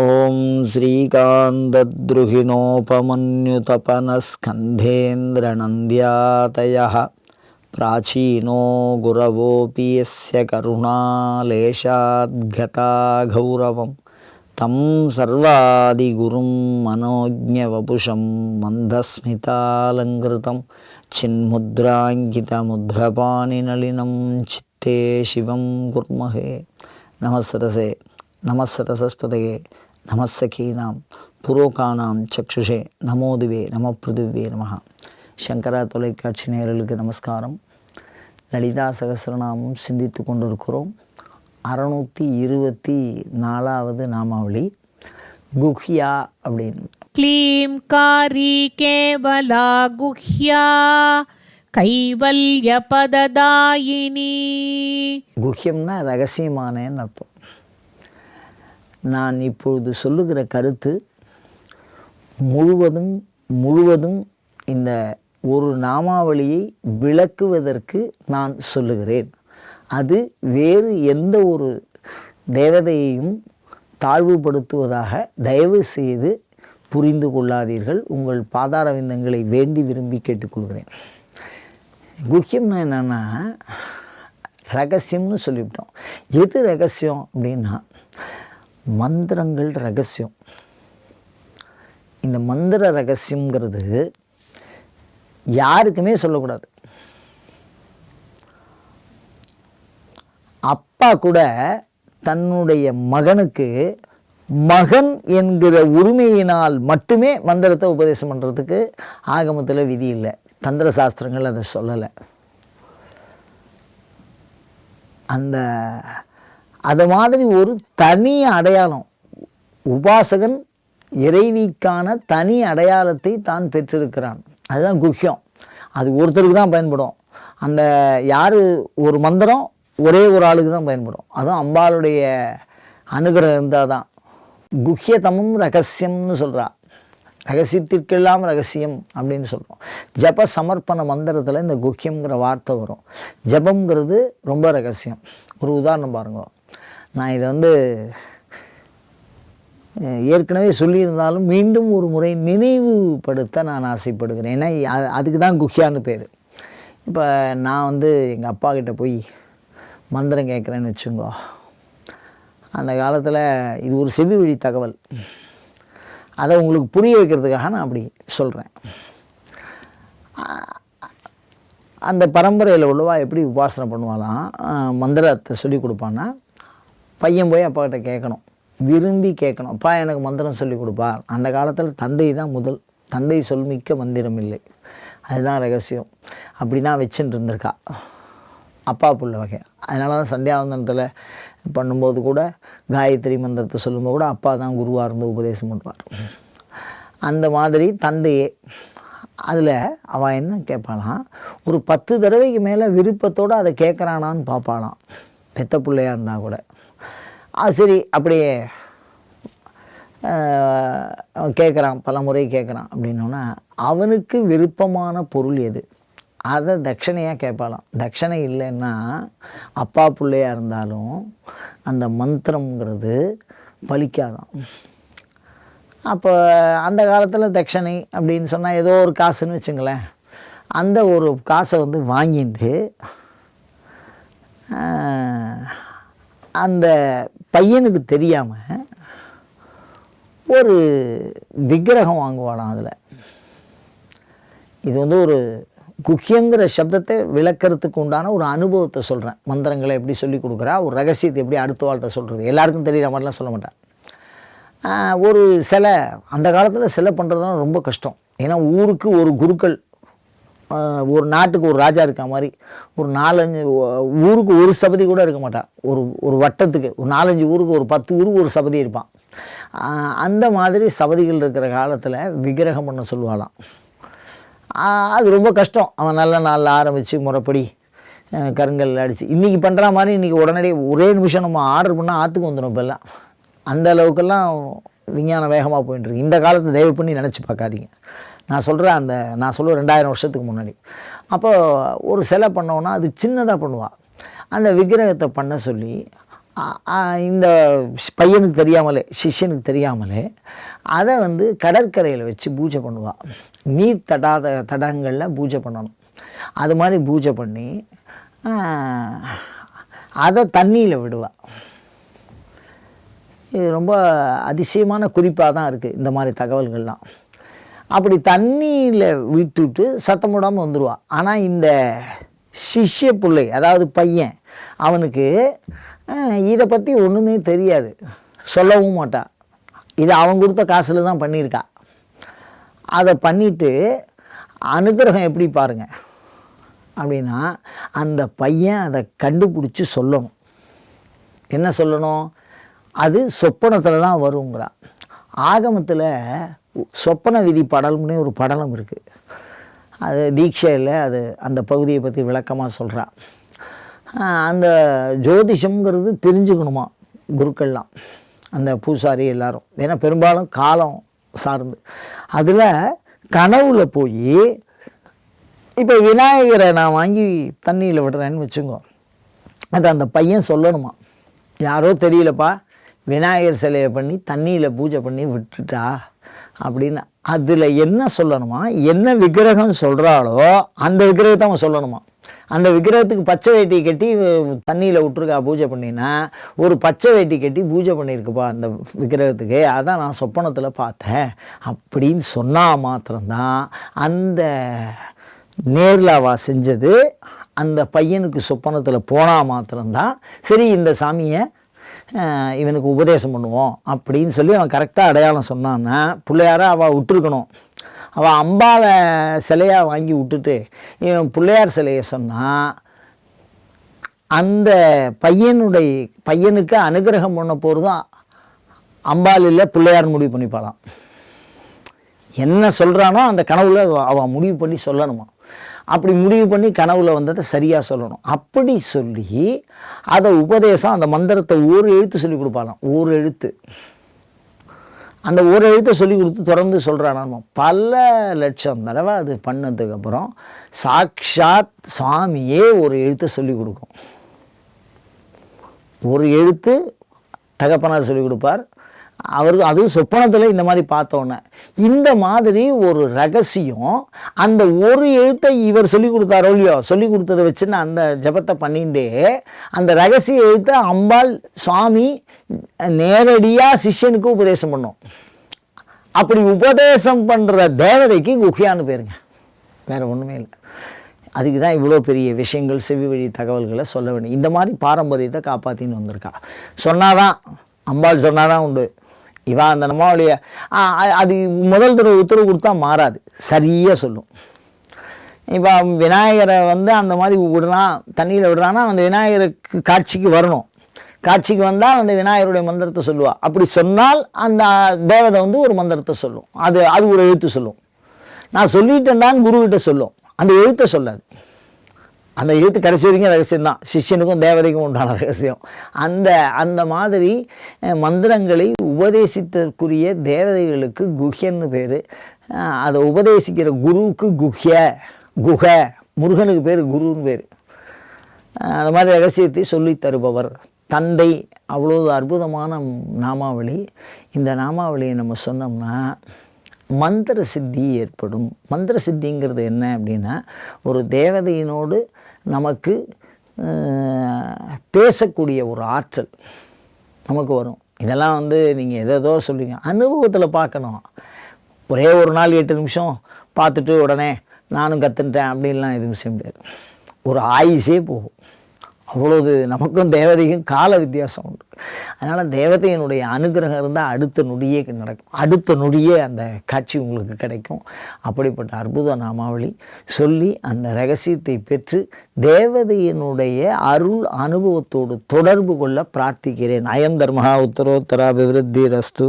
ఓం శ్రీకాంతద్రుహిణోపమన్యుతపనస్కంధేంద్రనంద్యాతయ. ప్రాచీనో గురవోపి ఎస్య కరుణాలేశాద్గతా గౌరవం తం సర్వాదిగురుం మనోజ్ఞవపుషం మందస్మితాలంకృతం. చిన్ముద్రాంకితముద్రపాణినళినం చిత్తే శివం కుర్మహే. నమస్సతసే నమస్సతసస్పతయే நமசகீனாம் புரோகானாம் சக்ஷுஷே நமோதுவே நம பிருதுவே நமகா சங்கரா தொலைக்காட்சி நேரலுக்கு நமஸ்காரம். லலிதா சகசிரநாமம் சிந்தித்து கொண்டிருக்கிறோம். அறநூற்றி இருபத்தி நாலாவது நாமாவளி. குஹ்யா அப்படின்னு. க்ளீம் காரி கேவலா குஹ்யா கைவல்ய பததாயினி குஹ்யம்னா ரகசியமானேன்னு அர்த்தம். நான் இப்பொழுது சொல்லுகிற கருத்து முழுவதும் முழுவதும் இந்த ஒரு நாமாவளியை விளக்குவதற்கு நான் சொல்லுகிறேன். அது வேறு எந்த ஒரு தேவதையையும் தாழ்வுபடுத்துவதாக தயவு செய்து புரிந்து கொள்ளாதீர்கள். உங்கள் பாதாரவிந்தங்களை வேண்டி விரும்பி கேட்டுக்கொள்கிறேன். குக்கியம்னா என்னென்னா ரகசியம்னு சொல்லிவிட்டோம். எது ரகசியம் அப்படின்னா மந்திரங்கள் ரகசியம். இந்த மந்திர ரகசியங்கிறது யாருக்குமே சொல்லக்கூடாது. அப்பா கூட தன்னுடைய மகனுக்கு மகன் என்கிற உரிமையினால் மட்டுமே மந்திரத்தை உபதேசம் பண்ணுறதுக்கு ஆகமத்தில் விதி இல்லை. தந்திர சாஸ்திரங்கள் அதை சொல்லலை. அந்த அது மாதிரி ஒரு தனி அடையாளம். உபாசகன் இறைவிக்கான தனி அடையாளத்தை தான் பெற்றிருக்கிறான். அதுதான் குஹ்யம். அது ஒருத்தருக்கு தான் பயன்படும். அந்த யார் ஒரு மந்திரம் ஒரே ஒரு ஆளுக்கு தான் பயன்படும். அதுவும் அம்பாளுடைய அனுகிரகம் இருந்தால் தான் குஹ்யதமும் ரகசியம்னு சொல்கிறா ரகசியத்திற்கெல்லாம் ரகசியம் அப்படின்னு சொல்கிறோம் ஜப சமர்ப்பண மந்திரத்தில் இந்த குஹ்யம்ங்கிற வார்த்தை வரும். ஜபங்கிறது ரொம்ப ரகசியம். ஒரு உதாரணம் பாருங்க. நான் இதை வந்து ஏற்கனவே சொல்லியிருந்தாலும் மீண்டும் ஒரு முறை நினைவுபடுத்த நான் ஆசைப்படுகிறேன். ஏன்னா அதுக்கு தான் குஹியான்னு பேர். இப்போ நான் வந்து எங்கள் அப்பா கிட்ட போய் மந்திரம் கேட்குறேன்னு வச்சுங்கோ அந்த காலத்தில் இது ஒரு செவி வழி தகவல். அதை உங்களுக்கு புரிய வைக்கிறதுக்காக நான் அப்படி சொல்கிறேன் அந்த பரம்பரையில் உள்ளவா எப்படி உபாசனை பண்ணுவாலாம் மந்திரத்தை சொல்லி கொடுப்பான்னா பையன் போய் அப்பாக்கிட்ட கேட்கணும். விரும்பி கேட்கணும். அப்பா எனக்கு மந்திரம் சொல்லி கொடுப்பா. அந்த காலத்தில் தந்தை தான் முதல். தந்தை சொல்மிக்க மந்திரம் இல்லை. அதுதான் ரகசியம். அப்படி தான் வச்சுட்டு இருந்திருக்கா. அப்பா புள்ள வகை. அதனால தான் சந்தியாவந்தனத்தில் பண்ணும்போது கூட காயத்ரி மந்திரத்தை சொல்லும்போது கூட அப்பா தான் குருவாக இருந்து உபதேசம் பண்ணுவார். அந்த மாதிரி தந்தையே அதில் அவள் என்ன கேட்பாளாம் ஒரு பத்து தடவைக்கு மேலே விருப்பத்தோடு அதை கேட்குறானான்னு பார்ப்பாளாம். பெத்த பிள்ளையாக இருந்தால் கூட. சரி அப்படியே கேட்குறான் பல முறை கேட்குறான் அப்படின்னோன்னா அவனுக்கு விருப்பமான பொருள் எது? அதை தட்சணையாக கேட்பாளாம். தட்சணை இல்லைன்னா அப்பா பிள்ளையாக இருந்தாலும் அந்த மந்திரம்ங்கிறது பலிக்காதான் அப்போ அந்த காலத்தில் தட்சணை அப்படின்னு சொன்னால் ஏதோ ஒரு காசுன்னு வச்சுங்களேன். அந்த ஒரு காசை வந்து வாங்கிட்டு அந்த பையனுக்கு தெரியாமல் ஒரு விக்கிரகம் வாங்குவாளாம் அதில். இது வந்து ஒரு குக்கியங்கிற சப்தத்தை விளக்கிறதுக்கு உண்டான ஒரு அனுபவத்தை சொல்கிறேன் மந்திரங்களை எப்படி சொல்லி கொடுக்குறா ஒரு ரகசியத்தை எப்படி அடுத்த வாழ்கிட்ட சொல்கிறது எல்லாருக்கும் தெரிகிற மாதிரிலாம் சொல்ல மாட்டேன். ஒரு சிலை அந்த காலத்தில் சிலை பண்ணுறதுலாம் ரொம்ப கஷ்டம். ஏன்னா ஊருக்கு ஒரு குருக்கள் ஒரு நாட்டுக்கு ஒரு ராஜா இருக்க மாதிரி ஒரு நாலஞ்சு ஊருக்கு ஒரு சபதி கூட இருக்க மாட்டான் ஒரு ஒரு வட்டத்துக்கு ஒரு நாலஞ்சு ஊருக்கு ஒரு பத்து ஊருக்கு ஒரு சபதி இருப்பான். அந்த மாதிரி சபதிகள் இருக்கிற காலத்தில் விக்கிரகம் பண்ண சொல்லுவாளாம். அது ரொம்ப கஷ்டம். அவன் நல்ல நாளில் ஆரம்பித்து முறைப்படி கருங்கல் அடித்து இன்றைக்கி பண்ணுற மாதிரி இன்றைக்கி உடனடியே ஒரே நிமிஷம் நம்ம ஆர்டர் பண்ணால் ஆற்றுக்கு வந்துடும் இப்போல்லாம். அந்த அளவுக்கெல்லாம் விஞ்ஞானம் வேகமாக போயிட்டுருக்கு இந்த காலத்தை தயவு பண்ணி நினச்சி பார்க்காதீங்க. நான் சொல்கிறேன் அந்த நான் சொல்லுவேன் ரெண்டாயிரம் வருஷத்துக்கு முன்னாடி. அப்போ ஒரு சிலை பண்ணோன்னா அது சின்னதாக பண்ணுவாள் அந்த விக்கிரகத்தை பண்ண சொல்லி இந்த பையனுக்கு தெரியாமலே சிஷ்யனுக்கு தெரியாமலே அதை வந்து கடற்கரையில் வச்சு பூஜை பண்ணுவாள் நீர் தடாத தடங்களில் பூஜை பண்ணணும். அது மாதிரி பூஜை பண்ணி அதை தண்ணியில் விடுவாள் இது ரொம்ப அதிசயமான குறிப்பாக தான் இருக்குது இந்த மாதிரி தகவல்கள்லாம். அப்படி தண்ணியில் விட்டுவிட்டு சத்தம் போடாமல் வந்துடுவான் ஆனால் இந்த சிஷ்ய பிள்ளை அதாவது பையன் அவனுக்கு இதை பற்றி ஒன்றுமே தெரியாது. சொல்லவும் மாட்டான் இது அவன் கொடுத்த காசில் தான் பண்ணியிருக்கா. அதை பண்ணிவிட்டு அனுகிரகம் எப்படி பாருங்கள் அப்படின்னா அந்த பையன் அதை கண்டுபிடிச்சி சொல்லணும். என்ன சொல்லணும்? அது சொப்பனத்தில் தான் வருங்கிறான். ஆகமத்தில் சொப்பன விதி படலம்னு ஒரு படலம் இருக்குது அது தீட்சையில் அது அந்த பகுதியை பற்றி விளக்கமாக சொல்கிறான் அந்த ஜோதிஷம்ங்கிறது தெரிஞ்சுக்கணுமா குருக்கள்லாம்? அந்த பூசாரி எல்லாரும். ஏன்னா பெரும்பாலும் காலம் சார்ந்து. அதில் கனவுல போய் இப்போ விநாயகரை நான் வாங்கி தண்ணியில் விடுறேன்னு வச்சுக்கோ அது அந்த பையன் சொல்லணுமா? யாரோ தெரியலப்பா. விநாயகர் சிலையை பண்ணி தண்ணியில் பூஜை பண்ணி விட்டுட்டா அப்படின்னு அதில் என்ன சொல்லணுமா? என்ன விக்கிரகம் சொல்கிறாளோ அந்த விக்கிரகத்தை அவன் சொல்லணுமா? அந்த விக்கிரகத்துக்கு பச்சை வேட்டி கட்டி தண்ணியில் விட்டுருக்கா பூஜை பண்ணினா ஒரு பச்சை வேட்டி கட்டி பூஜை பண்ணியிருக்குப்பா அந்த விக்கிரகத்துக்கு அதான் நான் சொப்பனத்தில் பார்த்தேன். அப்படின்னு சொன்னால் மாத்திரம்தான் அந்த நேர்லாவா செஞ்சது. அந்த பையனுக்கு சொப்பனத்தில் போனால் மாத்திரம்தான். சரி இந்த சாமியை இவனுக்கு உபதேசம் பண்ணுவோம் அப்படின்னு சொல்லி அவன் கரெக்டாக அடையாளம் சொன்னான்னா பிள்ளையார அவள் விட்டுருக்கணும். அவள் அம்பாவை சிலையாக வாங்கி விட்டுட்டு இவன் பிள்ளையார் சிலையை சொன்னால் அந்த பையனுடைய பையனுக்கு அனுகிரகம் பண்ண போகிறதும் அம்பாள் இல்லை பிள்ளையார் முடிவு பண்ணிப்பாளாம். என்ன சொல்கிறானோ அந்த கனவுல அவன் முடிவு பண்ணி சொல்லணுமா அப்படி முடிவு பண்ணி கனவுல வந்ததை சரியாக சொல்லணும். அப்படி சொல்லி அதை உபதேசம் அந்த மந்திரத்தை ஒரு எழுத்து சொல்லி கொடுப்பாளாம் ஒரு எழுத்து. அந்த ஒரு எழுத்தை சொல்லி கொடுத்து தொடர்ந்து சொல்கிறான் பல லட்சம் தடவை அது பண்ணதுக்கப்புறம் சாக்ஷாத் சுவாமியே ஒரு எழுத்தை சொல்லி கொடுக்கும். ஒரு எழுத்து தகப்பனார் சொல்லிக் கொடுப்பார். அவருக்கு அதுவும் சொப்பனத்தில் இந்த மாதிரி பார்த்தோன்னே இந்த மாதிரி ஒரு ரகசியம் அந்த ஒரு எழுத்தை இவர் சொல்லி கொடுத்தாரோ இல்லையோ சொல்லி கொடுத்ததை வச்சு நான் அந்த ஜபத்தை பண்ணிட்டு அந்த ரகசிய எழுத்தை அம்பாள் சுவாமி நேரடியாக சிஷ்யனுக்கு உபதேசம் பண்ணோம். அப்படி உபதேசம் பண்ணுற தேவதைக்கு குஹியான்னு பேருங்க. வேறு ஒன்றுமே இல்லை. அதுக்கு தான் இவ்வளோ பெரிய விஷயங்கள் செவி வழி தகவல்களை சொல்ல வேண்டும் இந்த மாதிரி பாரம்பரியத்தை காப்பாற்றின்னு வந்திருக்கா. சொன்னாதான் அம்பாள் சொன்னாதான் உண்டு. இவன் அந்த நம்மளுடைய அது முதல் தடவை உத்தரவு கொடுத்தா மாறாது. சரியாக சொல்லும். இப்போ விநாயகரை வந்து அந்த மாதிரி விடுறான் தண்ணியில் விடுறான்னா அந்த விநாயகருக்கு காட்சிக்கு வரணும். காட்சிக்கு வந்தால் அந்த விநாயகருடைய மந்திரத்தை சொல்லுவா. அப்படி சொன்னால் அந்த தேவதை வந்து ஒரு மந்திரத்தை சொல்லும். அது அது ஒரு எழுத்து சொல்லும். நான் சொல்லிட்டேன்டான்னு குருக்கிட்ட சொல்லும். அந்த எழுத்தை சொல்லாது. அந்த எழுத்து கடைசி வரைக்கும் ரகசியம்தான். சிஷ்யனுக்கும் தேவதைக்கும் உண்டான ரகசியம். அந்த அந்த மாதிரி மந்திரங்களை உபதேசித்தற்குரிய தேவதைகளுக்கு குஹ்யன்னு பேர். அதை உபதேசிக்கிற குருவுக்கு குஹ்ய குஹ முருகனுக்கு பேர் குருன்னு பேர். அந்த மாதிரி ரகசியத்தை சொல்லித் தருபவர். தந்தை அவ்வளோ அற்புதமான நாமாவளி. இந்த நாமாவளியை நம்ம சொன்னோம்னா மந்திர சித்தி ஏற்படும். மந்திர சித்திங்கிறது என்ன அப்படின்னா ஒரு தேவதையினோடு நமக்கு பேசக்கூடிய ஒரு ஆற்றல் நமக்கு வரும். இதெல்லாம் வந்து நீங்கள் எதோ சொல்லுவீங்க அனுபவத்தில் பார்க்கணும். ஒரே ஒரு நாள் எட்டு நிமிஷம் பார்த்துட்டு உடனே நானும் கற்றுன்ட்டேன் அப்படின்லாம் எதுவும் செய்ய முடியாது. ஒரு ஆயுசே போகும். அவ்வளோது நமக்கும் தேவதைக்கும் கால வித்தியாசம் உண்டு. அதனால் தேவதையினுடைய அனுகிரகம் இருந்தால் அடுத்த நொடியே நடக்கும். அடுத்த நொடியே அந்த காட்சி உங்களுக்கு கிடைக்கும். அப்படிப்பட்ட அற்புத நாமாவளி சொல்லி அந்த ரகசியத்தை பெற்று தேவதையினுடைய அருள் அனுபவத்தோடு தொடர்பு கொள்ள பிரார்த்திக்கிறேன். அயம் தர்மஹா உத்தரோத்தராபிவிருத்தி ரஸ்து